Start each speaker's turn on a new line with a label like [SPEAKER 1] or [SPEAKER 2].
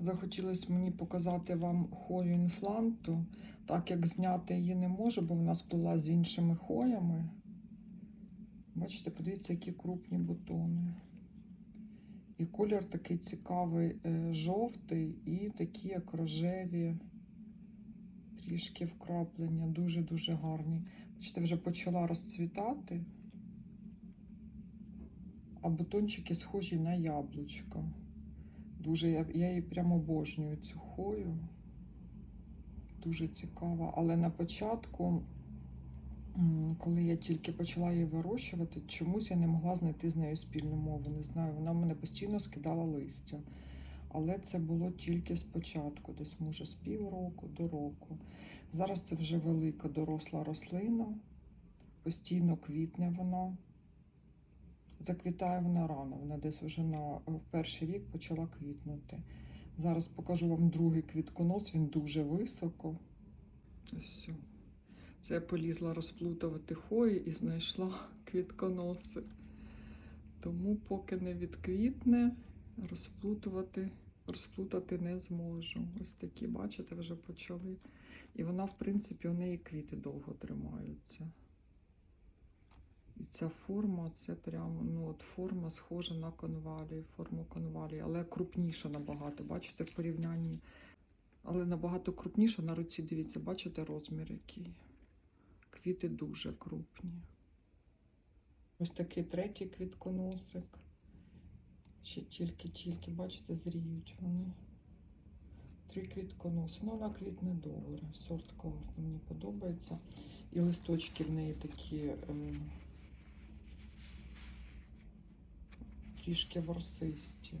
[SPEAKER 1] Захотілося мені показати вам хою інфланту, так як зняти її не можу, бо вона сплила з іншими хоями. Бачите, подивіться, які крупні бутони. І колір такий цікавий, е, жовтий і такі як рожеві, трішки вкраплення, дуже-дуже гарні. Бачите, вже почала розцвітати, а бутончики схожі на яблучко. Дуже я, я її прямо обожнюю цю хою. Дуже цікава. Але на початку, коли я тільки почала її вирощувати, чомусь я не могла знайти з нею спільну мову. Не знаю, вона в мене постійно скидала листя. Але це було тільки спочатку, десь може з півроку до року. Зараз це вже велика доросла рослина, постійно квітне вона. Заквітає вона рано, вона десь вже на в перший рік почала квітнути. Зараз покажу вам другий квітконос, він дуже високо. Ось. Це я полізла розплутувати хої і знайшла квітконоси. Тому, поки не відквітне, розплутувати, розплутати не зможу. Ось такі, бачите, вже почали. І вона, в принципі, у неї квіти довго тримаються. Ця форма, це прямо ну, от форма схожа на конвалії, форму конвалії, але крупніша набагато. Бачите, в порівнянні. Але набагато крупніша на руці, дивіться, бачите розмір який. Квіти дуже крупні. Ось такий третій квітконосик. Ще тільки-тільки, бачите, зріють вони. Три квітконоси. Ну, вона квітне добре. Сорт класний, мені подобається. І листочки в неї такі. Трішки ворсисті.